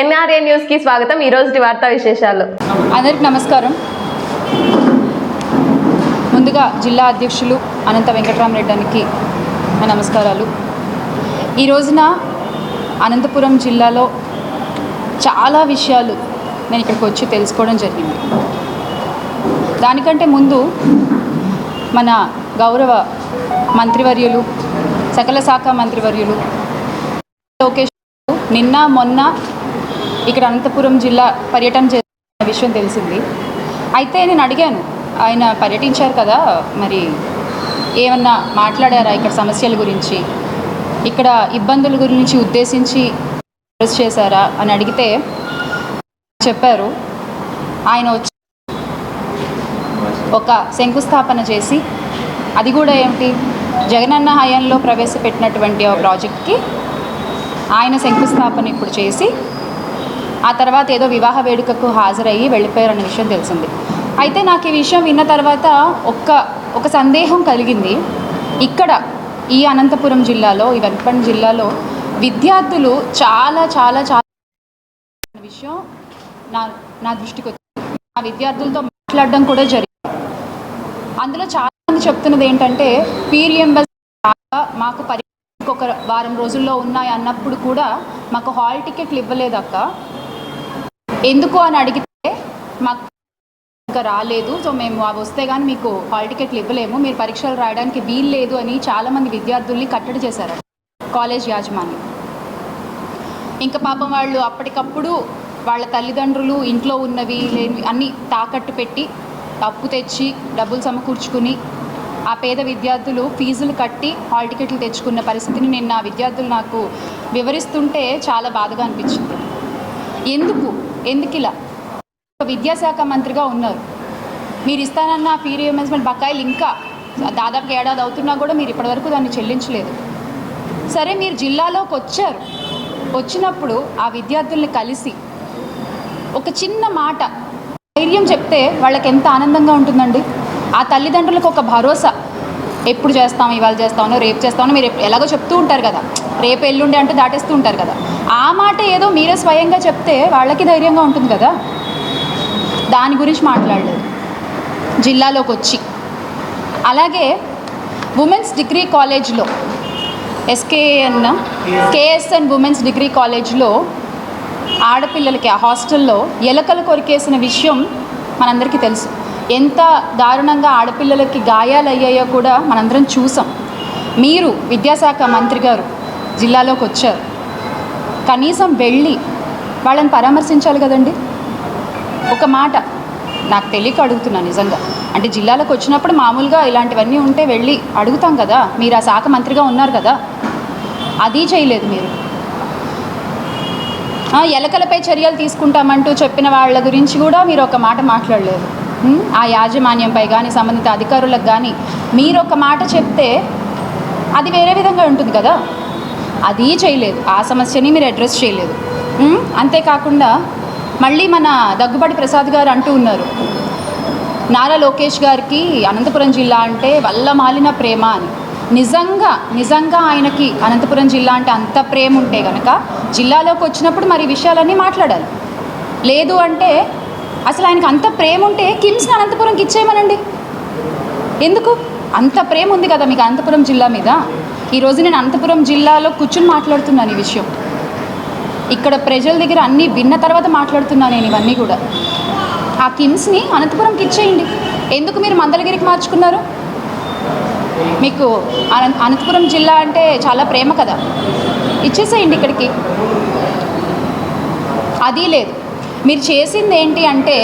NRA న్యూస్కి స్వాగతం. ఈ రోజు వార్తా విశేషాలు. అందరికి నమస్కారం. ముందుగా జిల్లా అధ్యక్షులు అనంత వెంకటరామరెడ్డానికి నా నమస్కారాలు. ఈ రోజున అనంతపురం జిల్లాలో చాలా విషయాలు నేను ఇక్కడికి వచ్చి తెలుసుకోవడం జరిగింది. దానికంటే ముందు మన గౌరవ మంత్రివర్యులు సకల శాఖ మంత్రివర్యులు లోకేష్ నిన్న మొన్న ఇక్కడ అనంతపురం జిల్లా పర్యటన చేసిన విషయం తెలిసింది. అయితే నేను అడిగాను ఆయన పర్యటించారు కదా మరి ఏమన్నా మాట్లాడారా ఇక్కడ సమస్యల గురించి? ఇక్కడ ఇబ్బందుల గురించి ఉద్దేశించి చేశారా అని అడిగితే చెప్పారు. ఆయన వచ్చి ఒక శంకుస్థాపన చేసి అది కూడా ఏమిటి? జగనన్న హయాంలో ప్రవేశపెట్టినటువంటి ఒక ప్రాజెక్ట్కి ఆయన శంకుస్థాపన ఇప్పుడు చేసి ఆ తర్వాత ఏదో వివాహ వేడుకకు హాజరయ్యి వెళ్ళిపోయారన్న విషయం తెలిసింది. అయితే నాకు ఈ విషయం విన్న తర్వాత ఒక్క ఒక సందేహం కలిగింది. ఇక్కడ ఈ అనంతపురం జిల్లాలో ఈ వెంపన్ జిల్లాలో విద్యార్థులు చాలా చాలా చాలా విషయం నా నా దృష్టికి వచ్చింది నా విద్యార్థులతో మాట్లాడడం కూడా జరిగింది. అందులో చాలా మంది చెప్తున్నది ఏంటంటే పీరియంబస్ మాకు పరి ఒక వారం రోజుల్లో ఉన్నాయి అన్నప్పుడు కూడా మాకు హాల్ టికెట్లు ఇవ్వలేదు అక్క. ఎందుకు అని అడిగితే మాకు ఇంకా రాలేదు. సో మేము అవి వస్తే కానీ మీకు హాల్ టికెట్లు ఇవ్వలేము. మీరు పరీక్షలు రాయడానికి వీలు లేదు అని చాలామంది విద్యార్థుల్ని కట్టడి చేశారు కాలేజ్ యాజమాన్యం. ఇంకా పాపం వాళ్ళు అప్పటికప్పుడు వాళ్ళ తల్లిదండ్రులు ఇంట్లో ఉన్నవి లేని అన్నీ తాకట్టు పెట్టి అప్పు తెచ్చి డబ్బులు సమకూర్చుకుని ఆ పేద విద్యార్థులు ఫీజులు కట్టి హాల్ టికెట్లు తెచ్చుకున్న పరిస్థితిని నేను నా విద్యార్థులు నాకు వివరిస్తుంటే చాలా బాధగా అనిపించింది. ఎందుకు? ఎందుకు ఇలా? ఒక విద్యాశాఖ మంత్రిగా ఉన్నారు. మీరు ఇస్తానన్న ఫీ రియంబర్స్మెంట్ బకాయిలు ఇంకా దాదాపు ఏడాది అవుతున్నా కూడా మీరు ఇప్పటివరకు దాన్ని చెల్లించలేదు. సరే మీరు జిల్లాలోకి వచ్చారు. వచ్చినప్పుడు ఆ విద్యార్థుల్ని కలిసి ఒక చిన్న మాట ధైర్యం చెప్తే వాళ్ళకి ఎంత ఆనందంగా ఉంటుందండి? ఆ తల్లిదండ్రులకు ఒక భరోసా ఎప్పుడు చేస్తాం ఇవాళ చేస్తామో రేపు చేస్తామో మీరు ఎలాగో చెప్తూ ఉంటారు కదా. రేపు ఎల్లుండి అంటూ దాటేస్తూ ఉంటారు కదా. ఆ మాట ఏదో మీరే స్వయంగా చెప్తే వాళ్ళకి ధైర్యంగా ఉంటుంది కదా. దాని గురించి మాట్లాడలేదు. జిల్లాలోకి వచ్చి. అలాగే ఉమెన్స్ డిగ్రీ కాలేజ్లో ఎస్కేఎన్ కేఎస్ఎన్ ఉమెన్స్ డిగ్రీ కాలేజ్లో ఆడపిల్లలకి ఆ హాస్టల్లో ఎలకలు కొరికేసిన విషయం మనందరికీ తెలుసు. ఎంత దారుణంగా ఆడపిల్లలకి గాయాలు అయ్యాయో కూడా మనందరం చూసాం. మీరు విద్యాశాఖ మంత్రి గారు జిల్లాలోకి వచ్చారు. కనీసం వెళ్ళి వాళ్ళని పరామర్శించాలి కదండి? ఒక మాట నాకు తెలియక అడుగుతున్నా నిజంగా. అంటే జిల్లాలకు వచ్చినప్పుడు మామూలుగా ఇలాంటివన్నీ ఉంటే వెళ్ళి అడుగుతాం కదా? మీరు ఆ శాఖ మంత్రిగా ఉన్నారు కదా? అది చేయలేదు మీరు. ఎలకలపై చర్యలు తీసుకుంటామంటూ చెప్పిన వాళ్ళ గురించి కూడా మీరు ఒక మాట మాట్లాడలేదు. ఆ యాజమాన్యంపై కానీ సంబంధిత అధికారులకు కానీ మీరు ఒక మాట చెప్తే అది వేరే విధంగా ఉంటుంది కదా? అది చేయలేదు. ఆ సమస్యని మీరు అడ్రస్ చేయలేదు. అంతేకాకుండా మళ్ళీ మన దగ్గుబాటి ప్రసాద్ గారు అంటూ ఉన్నారు. నారా లోకేష్ గారికి అనంతపురం జిల్లా అంటే వల్ల మాలిన ప్రేమ అని. నిజంగా నిజంగా ఆయనకి అనంతపురం జిల్లా అంటే అంత ప్రేమ ఉంటే కనుక జిల్లాలోకి వచ్చినప్పుడు మరి విషయాలన్నీ మాట్లాడాలి. లేదు అంటే అసలు ఆయనకి అంత ప్రేమ ఉంటే కిమ్స్ని అనంతపురంకి ఇచ్చేయమనండి. ఎందుకు? అంత ప్రేమ ఉంది కదా మీకు అనంతపురం జిల్లా మీద? ఈరోజు నేను అనంతపురం జిల్లాలో కూర్చుని మాట్లాడుతున్నాను ఈ విషయం. ఇక్కడ ప్రజల దగ్గర అన్నీ విన్న తర్వాత మాట్లాడుతున్నాను నేను ఇవన్నీ కూడా. ఆ కిమ్స్ని అనంతపురంకి ఇచ్చేయండి. ఎందుకు మీరు మందలగిరికి మార్చుకున్నారు? మీకు అనంత అనంతపురం జిల్లా అంటే చాలా ప్రేమ కదా. ఇచ్చేసేయండి ఇక్కడికి. అది లేదు. మీరు చేసింది ఏంటి అంటే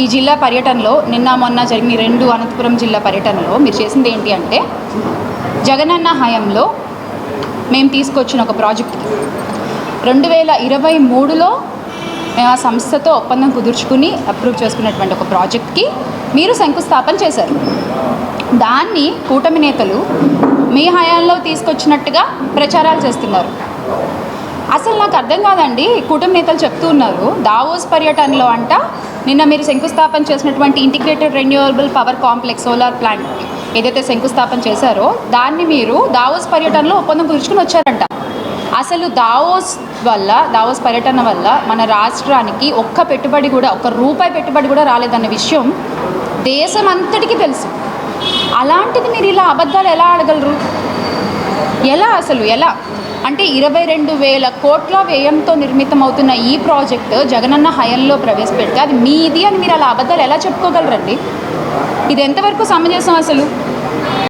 ఈ జిల్లా పర్యటనలో నిన్న మొన్న జరిగిన రెండు అనంతపురం జిల్లా పర్యటనలో మీరు చేసింది ఏంటి అంటే జగనన్న హయాంలో మేము తీసుకొచ్చిన ఒక ప్రాజెక్ట్కి రెండు వేల ఇరవై మూడులో మేము ఆ సంస్థతో ఒప్పందం కుదుర్చుకుని అప్రూవ్ చేసుకున్నటువంటి ఒక ప్రాజెక్ట్కి మీరు శంకుస్థాపన చేశారు. దాన్ని కూటమి నేతలు మీ హయాంలో తీసుకొచ్చినట్టుగా ప్రచారాలు చేస్తున్నారు. అసలు నాకు అర్థం కాదండి. కుటుంబ నేతలు చెప్తూ ఉన్నారు. దావోస్ పర్యటనలో అంట నిన్న మీరు శంకుస్థాపన చేసినటువంటి integrated renewable power complex solar plant ఏదైతే శంకుస్థాపన చేశారో దాన్ని మీరు దావోస్ పర్యటనలో ఒప్పందం కుదుర్చుకుని వచ్చారంట. అసలు దావోస్ వల్ల దావోస్ పర్యటన వల్ల మన రాష్ట్రానికి ఒక్క పెట్టుబడి కూడా ఒక్క రూపాయి పెట్టుబడి కూడా రాలేదన్న విషయం దేశం అంతటికీ తెలుసు. అలాంటిది మీరు ఇలా అబద్ధాలు ఎలా ఆడగలరు? ఎలా అసలు ఎలా? అంటే ఇరవై రెండు వేల కోట్ల వ్యయంతో నిర్మితమవుతున్న ఈ ప్రాజెక్ట్ జగనన్న హయంలో ప్రవేశపెడితే అది మీది అని మీరు అలా అబద్ధాలు ఎలా చెప్పుకోగలరండి? ఇది ఎంతవరకు సమంజసం అసలు?